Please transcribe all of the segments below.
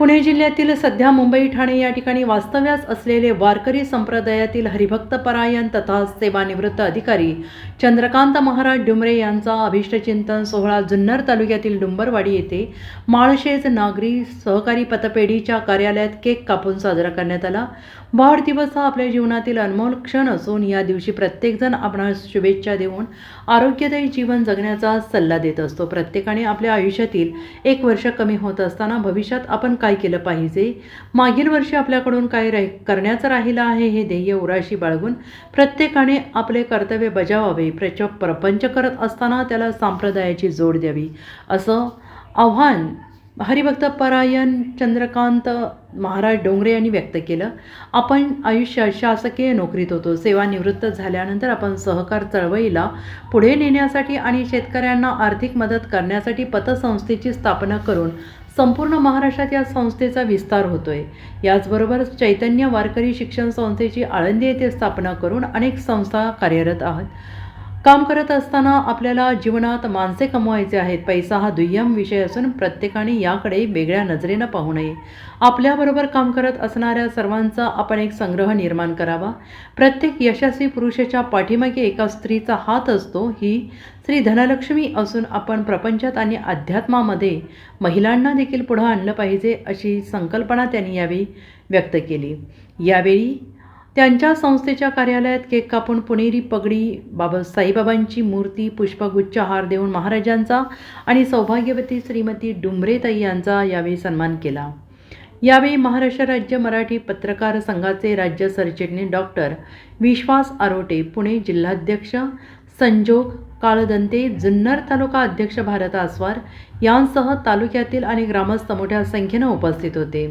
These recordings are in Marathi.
पुणे जिल्ह्यातील सध्या मुंबई ठाणे या ठिकाणी वास्तव्यास असलेले वारकरी संप्रदायातील हरिभक्त परायण तथा सेवानिवृत्त अधिकारी चंद्रकांत महाराज डुमरे यांचा अभिष्टचिंतन सोहळा जुन्नर तालुक्यातील डुंबरवाडी येथे माळशेज नागरी सहकारी पतपेढीच्या कार्यालयात केक कापून साजरा करण्यात आला. वाढदिवस हा आपल्या जीवनातील अनमोल क्षण असून या दिवशी प्रत्येकजण आपणास शुभेच्छा देऊन आरोग्यदायी जीवन जगण्याचा सल्ला देत असतो. प्रत्येकाने आपल्या आयुष्यातील एक वर्ष कमी होत असताना भविष्यात आपण काय केलं पाहिजे? मागील वर्षी आपल्याकडून काय राह करण्याचं राहिलं आहे हे ध्येय उराशी बाळगून प्रत्येकाने आपले कर्तव्य बजावावे प्रच प्रपंच करत असताना त्याला संप्रदायाची जोड द्यावी. असं आव्हान हरिभक्त परायण चंद्रकांत महाराज डोंगरे यांनी व्यक्त केलं. आपण आयुष्यात शासकीय नोकरीत होतो सेवानिवृत्त झाल्यानंतर आपण सहकार चळवळीला पुढे नेण्यासाठी आणि शेतकऱ्यांना आर्थिक मदत करण्यासाठी पतसंस्थेची स्थापना करून संपूर्ण महाराष्ट्रात या संस्थेचा विस्तार होतोय. याचबरोबर चैतन्य वारकरी शिक्षण संस्थेची आळंदी येथे स्थापना करून अनेक संस्था कार्यरत आहात. काम करत असताना आपल्याला जीवनात माणसे कमवायचे आहेत. पैसा हा दुय्यम विषय असून प्रत्येकाने याकडे वेगळ्या नजरेनं पाहू नये. आपल्याबरोबर काम करत असणाऱ्या सर्वांचा आपण एक संग्रह निर्माण करावा. प्रत्येक यशस्वी पुरुषाच्या पाठीमागे एका स्त्रीचा हात असतो. ही श्री धनलक्ष्मी असून आपण प्रपंचात आणि अध्यात्मामध्ये महिलांना देखील पुढं आणलं पाहिजे अशी संकल्पना त्यांनी यावेळी व्यक्त केली. यावेळी त्यांच्या संस्थेच्या कार्यालयात केक कापून पुणेरी पगडी बाबा साईबाबांची मूर्ती पुष्पगुच्छ हार देऊन महाराजांचा आणि सौभाग्यवती श्रीमती डुंबरेताई यांचा यावेळी सन्मान केला. यावेळी महाराष्ट्र राज्य मराठी पत्रकार संघाचे राज्य सरचिटणीस डॉक्टर विश्वास आरोटे पुणे जिल्हाध्यक्ष संजोग काळदंते जुन्नर तालुका अध्यक्ष भारत आस्वार यांसह तालुक्यातील आणि ग्रामस्थ मोठ्या संख्येनं उपस्थित होते.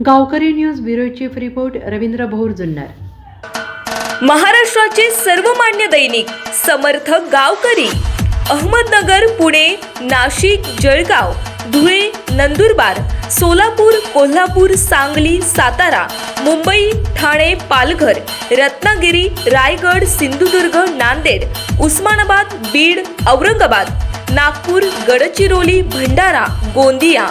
Gaonkari news bureau chief report Ravindra Bhor Junnar. महाराष्ट्राचे सर्वमान्य दैनिक समर्थ गावकरी अहमदनगर पुणे नाशिक जळगाव धुळे नंदुरबार सोलापूर कोल्हापूर सांगली सातारा मुंबई ठाणे पालघर रत्नागिरी रायगड सिंधुदुर्ग नांदेड उस्मानाबाद बीड औरंगाबाद नागपूर गडचिरोली भंडारा गोंदिया